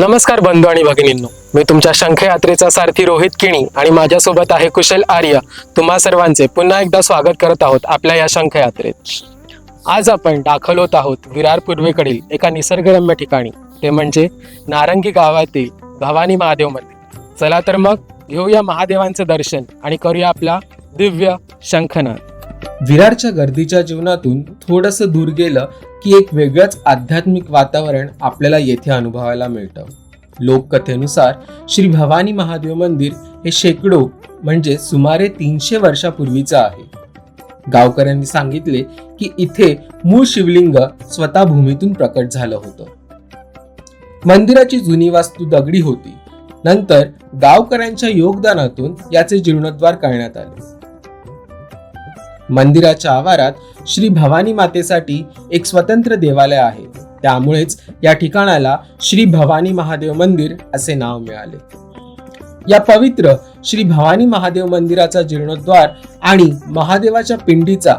नमस्कार बंधू आणि भगिनींनो. मी तुमच्या शंखयात्रेचा सारथी रोहित किणी आणि माझ्यासोबत आहे कुशल आर्य. तुम्हा सर्वांचे पुन्हा एकदा स्वागत करत आहोत आपल्या या शंखयात्रेत. आज आपण दाखल होत आहोत विरार पूर्वेकडील एका निसर्गरम्य ठिकाणी. ते म्हणजे नारंगी गावातील भवानी महादेव मंदिर. चला तर मग घेऊया महादेवांचं दर्शन आणि करूया आपला दिव्य शंखनाद. विरारच्या गर्दीच्या जीवनातून थोडंसं दूर गेलं की एक वेगळंच आध्यात्मिक वातावरण आपल्याला येथे अनुभवायला मिळतं. लोककथेनुसार श्री भवानी महादेव मंदिर हे शेकडो म्हणजे सुमारे तीनशे वर्षापूर्वीचं आहे. गावकऱ्यांनी सांगितले की इथे मूळ शिवलिंग स्वतः भूमीतून प्रकट झालं होतं. मंदिराची जुनी वास्तू दगडी होती. नंतर गावकऱ्यांच्या योगदानातून याचे जीर्णोद्धार करण्यात आले. मंदिराच्या आवारात श्री भवानी मातेसाठी एक स्वतंत्र देवालय आहे. त्यामुळेच या ठिकाणाला श्री भवानी महादेव मंदिर असे नाव मिळाले. या पवित्र श्री भवानी महादेव मंदिराचा जीर्णोद्धार आणि महादेवाच्या पिंडीचा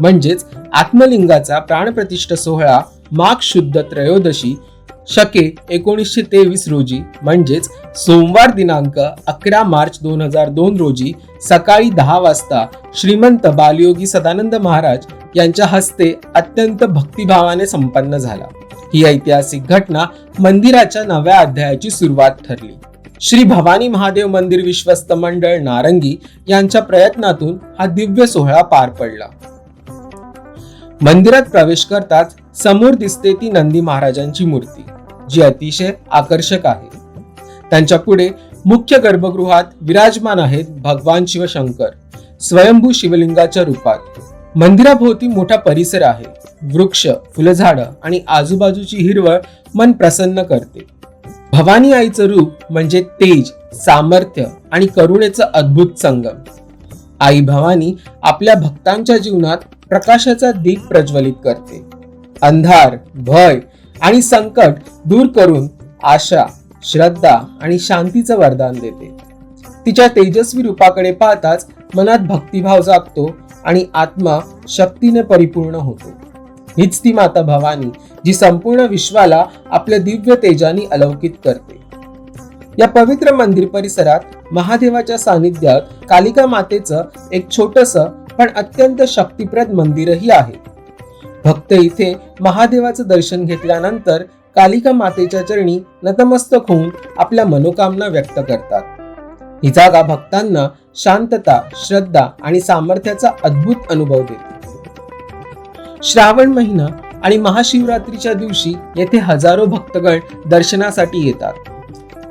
म्हणजेच आत्मलिंगाचा प्राणप्रतिष्ठ सोहळा माघ शुद्ध त्रयोदशी शके एकोणीसशे तेवीस रोजी म्हणजेच सोमवार दिनांक अकरा मार्च दोन हजार दोन रोजी सकाळी दहा वाजता श्रीमंत बालयोगी सदानंद महाराज यांच्या हस्ते अत्यंत भक्तिभावाने संपन्न झाला. ही ऐतिहासिक घटना मंदिराच्या नव्या अध्यायाची सुरुवात ठरली. श्री भवानी महादेव मंदिर विश्वस्त मंडळ नारंगी यांच्या प्रयत्नातून हा दिव्य सोहळा पार पडला. मंदिरात प्रवेश करताच समोर दिसते ती नंदी महाराजांची मूर्ती. जी अतिशय आकर्षक आहे. त्यांच्या पुढे मुख्य गर्भगृहात विराजमान आहेत भगवान शिवशंकर स्वयंभू शिवलिंगाच्या रूपात. मंदिराभोवती मोठा परिसर आहे. वृक्ष फुलझाडं आणि आजूबाजूची हिरवळ मन प्रसन्न करते. भवानी आईचं रूप म्हणजे तेज सामर्थ्य आणि करुणेचं अद्भुत संगम. आई भवानी आपल्या भक्तांच्या जीवनात प्रकाशाचा दीप प्रज्वलित करते. अंधार भय आणि संकट दूर करून आशा श्रद्धा आणि शांतीचं वरदान देते. तिच्या तेजस्वी रूपाकडे पाहताच मनात भक्तिभाव जागतो आणि आत्मा शक्तीने परिपूर्ण होतो. हीच ती माता भवानी जी संपूर्ण विश्वाला आपल्या दिव्य तेजाने अलौकित करते. या पवित्र मंदिर परिसरात महादेवाच्या सानिध्यात कालिका मातेचं एक छोटस पण अत्यंत शक्तिप्रद मंदिरही आहे. भक्त इथे महादेवाचं दर्शन घेतल्यानंतर कालिका मातेच्या चरणी नतमस्तक होऊन आपल्या मनोकामना व्यक्त करतात. ही जागा भक्तांना शांतता श्रद्धा आणि सामर्थ्याचा अद्भुत अनुभव देते. श्रावण महिना आणि महाशिवरात्रीच्या दिवशी येथे हजारो भक्तगण दर्शनासाठी येतात.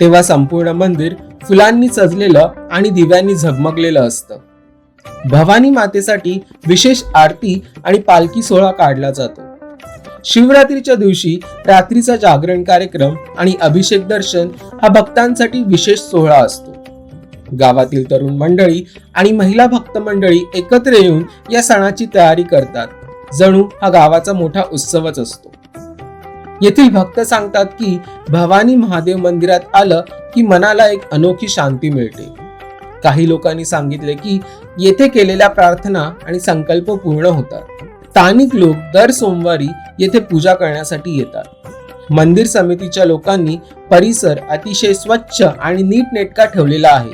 तेव्हा संपूर्ण मंदिर फुलांनी सजलेलं आणि दिव्यांनी झगमगलेलं असतं. भवानी मातेसाठी विशेष आरती आणि पालखी सोहळा काढला जातो. शिवरात्रीच्या दिवशी रात्रीचा जागरण कार्यक्रम आणि अभिषेक दर्शन हा भक्तांसाठी विशेष सोहळा असतो. गावातील तरुण मंडळी आणि महिला भक्त मंडळी एकत्र येऊन या सणाची तयारी करतात. जणू हा गावाचा मोठा उत्सवच असतो. येथील भक्त सांगतात की भवानी महादेव मंदिरात आलं की मनाला एक अनोखी शांती मिळते. काही लोकांनी सांगितले की येथे केलेल्या प्रार्थना आणि संकल्प पूर्ण होतात. स्थानिक लोक दर सोमवारी येथे पूजा करण्यासाठी येतात. मंदिर समितीच्या लोकांनी परिसर अतिशय स्वच्छ आणि नीटनेटका ठेवलेला आहे.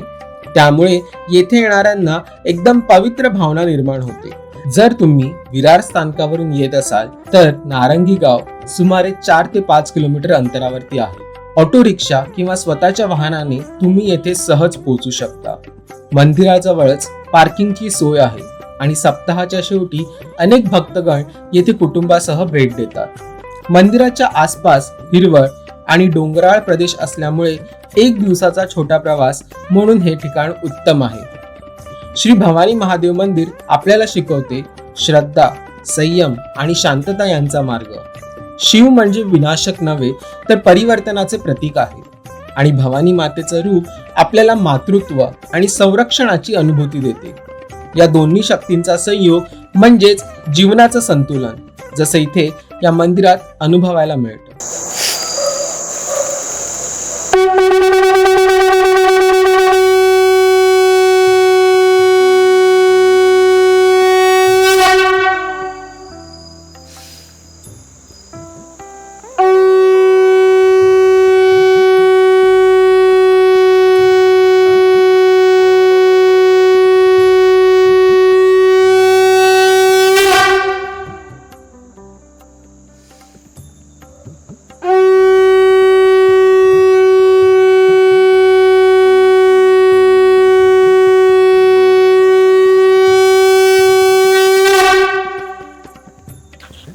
त्यामुळे येथे येणाऱ्यांना एकदम पवित्र भावना निर्माण होते. जर तुम्ही विरार स्थानकावरून येत असाल तर नारंगी गाव सुमारे चार ते पाच किलोमीटर अंतरावरती आहे. ऑटो रिक्षा किंवा स्वतःच्या वाहनाने तुम्ही येथे सहज पोहोचू शकता. मंदिराजवळच पार्किंगची सोय आहे आणि सप्ताहाच्या शेवटी अनेक भक्तगण येथे कुटुंबासह भेट देतात. मंदिराच्या आसपास हिरवळ आणि डोंगराळ प्रदेश असल्यामुळे एक दिवसाचा छोटा प्रवास म्हणून हे ठिकाण उत्तम आहे. श्री भवानी महादेव मंदिर आपल्याला शिकवते श्रद्धा संयम आणि शांतता यांचा मार्ग. शिव म्हणजे विनाशक नव्हे तर परिवर्तनाचे प्रतीक आहे. आणि भवानी मातेचं रूप आपल्याला मातृत्व आणि संरक्षणाची अनुभूती देते. या दोन्ही शक्तींचा संयोग म्हणजेच जीवनाचं संतुलन जसं इथे या मंदिरात अनुभवायला मिळतं.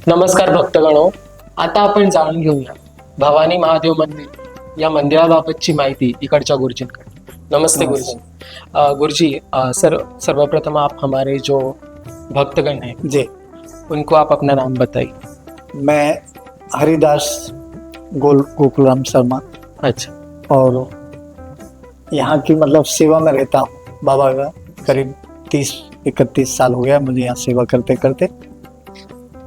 नमस्कार भक्तगणो आता आपण जाणून घेऊया भवानी महादेव मंदिर या मंदिराबाबतची माहिती इकडच्या गुरुजींकडे. नमस्ते। गुरुजी. गुरुजी सर सर्वप्रथम आप हमारे जो भक्तगण हैं जी. उनको आप अपना नाम बताइए. मैं हरिदास गोल गोकुलराम शर्मा। अच्छा. और यहाँ की मतलब सेवा में रहता हूँ। बाबा का करीब तीस इकतीस साल हो गया मुझे यहाँ सेवा करते करते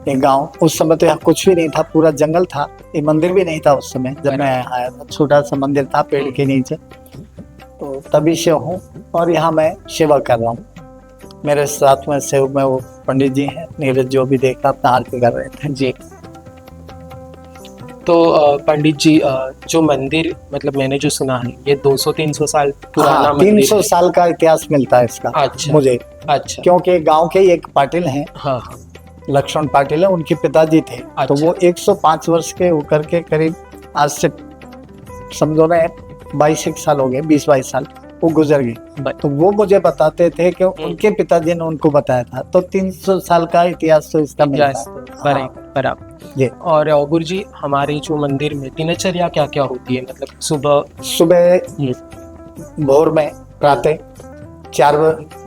ये गाँव उस समय तो यहाँ कुछ भी नहीं था पूरा जंगल था। ये मंदिर भी नहीं था उस समय जब मैं आया था। छोटा सा मंदिर था पेड़ के नीचे। तो तभी से हूँ और यहाँ मैं सेवा कर रहा हूँ। मेरे साथ में सेवक में वो पंडित जी हैं नीरज जो भी देखा अपना आरती कर रहे थे। जी। तो पंडित जी जो मंदिर मतलब मैंने जो सुना है ये 200-300 साल पुराना हाँ, तीन सौ। साल का इतिहास मिलता है इसका अच्छा। मुझे। अच्छा। क्योंकि गाँव के एक पाटिल हैं। हाँ हाँ। लक्ष्मण पाटिल है उनके पिताजी थे। अच्छा। तो अच्छा। वो 105 वर्ष के होकर के करीब आज से समझो ना बाईस एक साल हो गए बीस बाईस साल वो गुजर गए तो वो मुझे बताते थे कि उनके पिताजी ने उनको बताया था। तो 300 साल का इतिहास तो इसका तो बराबर हाँ। बराबर। जी। और अ, गुरुजी हमारे जो मंदिर में दिनचर्या क्या क्या होती है? मतलब सुबह सुबह भोर में प्रातः चार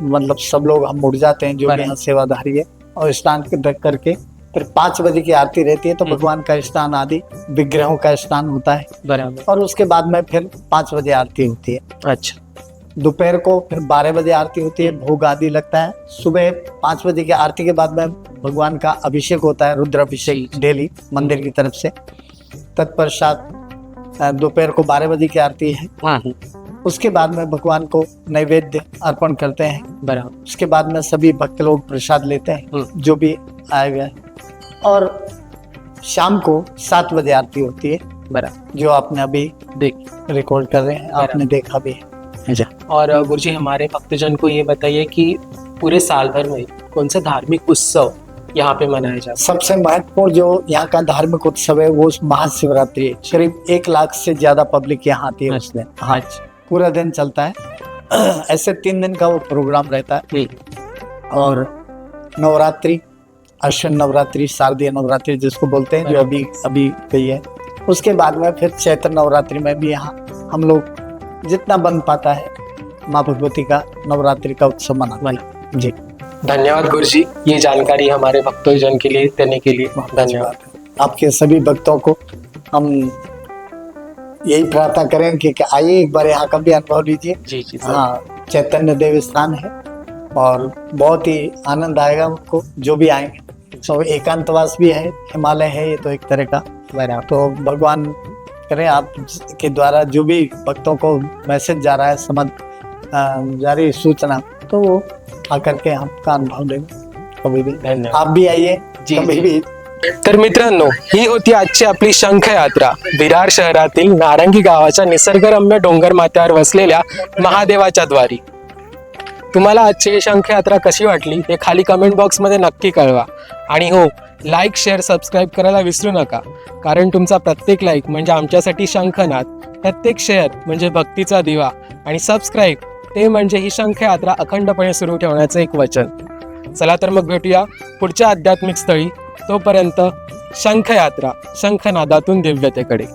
मतलब सब लोग हम उठ जाते हैं जो यहाँ सेवाधारी है। और स्नान कर- करके फिर पाँच बजे की आरती रहती है तो हम्म। भगवान का स्नान आदि विग्रहों का स्नान होता है। बराबर। और उसके बाद में फिर पाँच बजे आरती होती है। अच्छा। दोपहर को फिर बारह बजे आरती होती है भोग आदि लगता है। सुबह पाँच बजे की आरती के बाद में भगवान का अभिषेक होता है रुद्र अभिषेक डेली मंदिर की तरफ़ से। तत्पश्चात दोपहर को बारह बजे की आरती है हाँ। उसके बाद में भगवान को नैवेद्य अर्पण करते हैं। बराबर। उसके बाद में सभी भक्त लोग प्रसाद लेते हैं हम्म। जो भी आए हुए और शाम को सात बजे आरती होती है बराबर। जो आपने अभी देख। रिकॉर्ड कर रहे हैं आपने देखा भी है। और गुरु जी हमारे भक्तजन को ये बताइए कि पूरे साल भर में कौन सा धार्मिक उत्सव यहाँ पे मनाया जाता है? सबसे महत्वपूर्ण जो यहाँ का धार्मिक उत्सव है वो महाशिवरात्रि है। करीब एक लाख से ज़्यादा पब्लिक यहाँ आती है उस हाँ अच्छा पूरा दिन चलता है। ऐसे तीन दिन का वो प्रोग्राम रहता है। और नवरात्रि अश्विन नवरात्रि शारदीय नवरात्रि जिसको बोलते हैं जो अभी अभी गई है। उसके बाद में फिर चैत्र नवरात्रि में भी यहाँ हम लोग जितना बन पाता है माँ भगवती का नवरात्रि का उत्सव मनाते हैं। जी। धन्यवाद गुरु जी ये जानकारी हमारे भक्तजन के लिए देने के लिए धन्यवाद। आपके सभी भक्तों को हम यही प्रार्थना करें कि, कि आइए एक बार यहाँ का भी अनुभव लीजिए। जी जी हाँ चैतन्य देव स्थान है और बहुत ही आनंद आएगा उनको जो भी आएँगे। तो एकांतवास भी है हिमालय है ये तो एक तरह का। तो भगवान करें आप के द्वारा जो भी भक्तों को मैसेज जा रहा है समझ जा रही सूचना तो वो आकर के आपका अनुभव लेंगे कभी भी। धन्यवाद। आप भी आइए जी, कभी. भी तर मित्रांनो ही होती आजची आपली शंख यात्रा विरार शहरातील नारंगी गावाच्या निसर्गरम्य डोंगर माथ्यावर वसलेल्या महादेवाच्या द्वारी. तुम्हाला आजची ही शंख यात्रा कशी वाटली हे खाली कमेंट बॉक्समध्ये नक्की कळवा. आणि हो लाईक शेअर सबस्क्राईब करायला विसरू नका. कारण तुमचा प्रत्येक लाईक म्हणजे आमच्यासाठी शंखनाद प्रत्येक शेअर म्हणजे भक्तीचा दिवा. आणि सबस्क्राईब ते म्हणजे ही शंख यात्रा अखंडपणे सुरू ठेवण्याचं एक वचन. चला तर मग भेटूया पुढच्या आध्यात्मिक स्थळी. तोपर्यंत शंखयात्रा शंखनादातून दिव्यतेकडे.